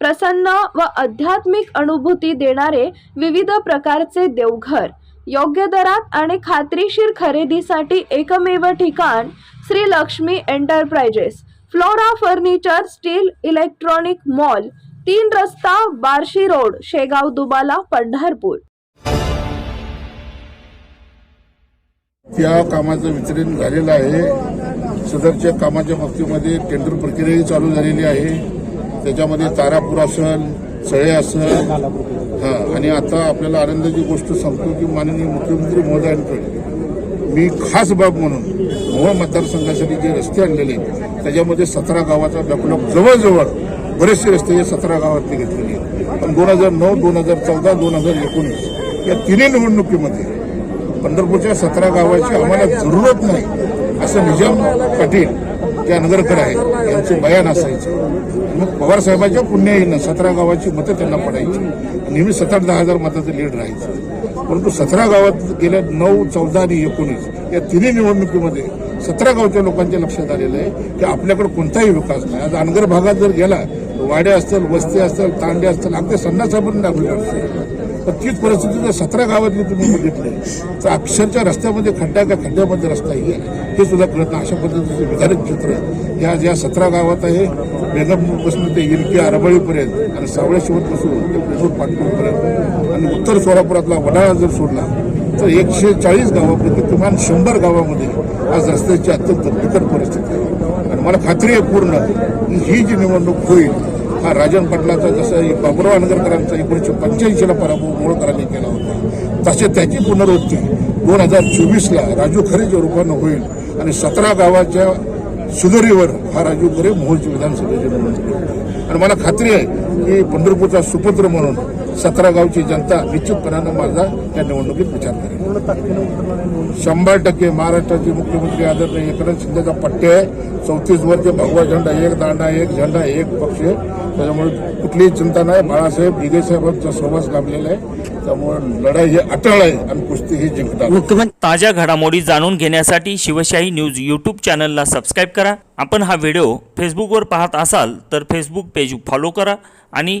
प्रसन्न व आध्यात्मिक अनुभूती देणारे विविध प्रकारचे देवघर. योग्य दरात आणि खात्रीशीर खरेदीसाठी एकमेव ठिकाण Shri Lakshmi Enterprises. Flora furniture steel electronic mall तीन रस्ता बार्शी रोड शेगाव दुबाला पंढरपूर. या कामाचं वितरण झालेलं आहे. सदरच्या कामाच्या बाबतीमध्ये टेंडर प्रक्रियाही चालू झालेली आहे. त्याच्यामध्ये तारापूर असेल सळे असेल. हा आणि आता आपल्याला आनंदाची गोष्ट सांगतो की माननीय मुख्यमंत्री महोदयांकडे मी खास बाब म्हणून मोह मतदारसंघासाठी जे रस्ते आणलेले आहेत त्याच्यामध्ये सतरा गावाचा बॅकलॉग जवळजवळ बरेचसे रस्ते हे सतरा गावातले घेतलेले आहेत. पण दोन हजार नऊ दोन हजार चौदा दोन हजार एकोणीस या तिन्ही निवडणुकीमध्ये पंढरपूरच्या सतरा गावाची आम्हाला जरूरत नाही असं निजाम पाटील ज्या नगरकर आहेत यांचं बयान असायचं. मग पवार साहेबांच्या पुण्याईनं सतरा गावाची मतं त्यांना पडायची. नेहमी सात आठ दहा हजार मताचं लीड राहायचं. परंतु सतरा गावात गेल्या नऊ चौदा आणि एकोणीस या तिन्ही निवडणुकीमध्ये सतरा गावच्या लोकांच्या लक्षात आलेलं आहे की आपल्याकडे कोणताही विकास नाही. आज अनगर भागात जर गेला वाड्या असतील वस्ती असतील तांडे असतील अगदी संन्यासापर्यंत आपल्याकडे पण तीच परिस्थिती जर सतरा गावातली तुम्ही बघितली. तर अक्षरच्या रस्त्यामध्ये खड्ड्या का? खड्ड्यामध्ये रस्ता आहे. हे सुद्धा कळत नाही. अशा पद्धतीचं विधारक चित्र या ज्या सतरा गावात आहे बेगमपासून ते इरकी आरबळीपर्यंत आणि सावळे शिवतपासून ते प्रेसूर पाटपूरपर्यंत आणि उत्तर सोलापुरातला वडाळा जर सोडला तर एकशे चाळीस गावापैकी किमान शंभर गावामध्ये आज रस्त्याची अत्यंत बिकट परिस्थिती आहे. आणि मला खात्री आहे पूर्ण की ही जी निवडणूक होईल हा राजन पाटलाचा जसं बाबुराव आनगरकरांचा एकोणीसशे पंच्याऐंशीला पराभव मोळकरांनी केला होता तसे त्याची पुनरावृत्ती दोन हजार चोवीसला राजू खरेच्या रूपानं होईल आणि सतरा गावाच्या सुधरीवर हा राजू खरे मोहोळची विधानसभेचे निवडणूक आणि मला खात्री आहे की पंढरपूरचा सुपुत्र म्हणून सतरा गावची जनता निश्चितपणानं माझा या निवडणुकीत विचार करेल. शंभर टक्के महाराष्ट्राचे मुख्यमंत्री आदरणीय एकनाथ शिंदेचा पट्टे आहे. चौतीस वर्ष भगवा झेंडा एक दांडा एक झेंडा एक पक्ष त्याच्यामुळे कुठलीही चिंता नाही. बाळासाहेब दिगे साहेबांचा सहवास लाभलेला आहे. त्यामुळे लढाई ही अटळ आहे आणि कुस्ती ही जिंकणार मुख्यमंत्री ताज्या घडामोडी जाणून घेण्यासाठी शिवशाही न्यूज यूट्यूब चॅनलला सबस्क्राईब करा. आपण हा व्हिडिओ फेसबुकवर पाहत असाल तर फेसबुक पेज फॉलो करा आणि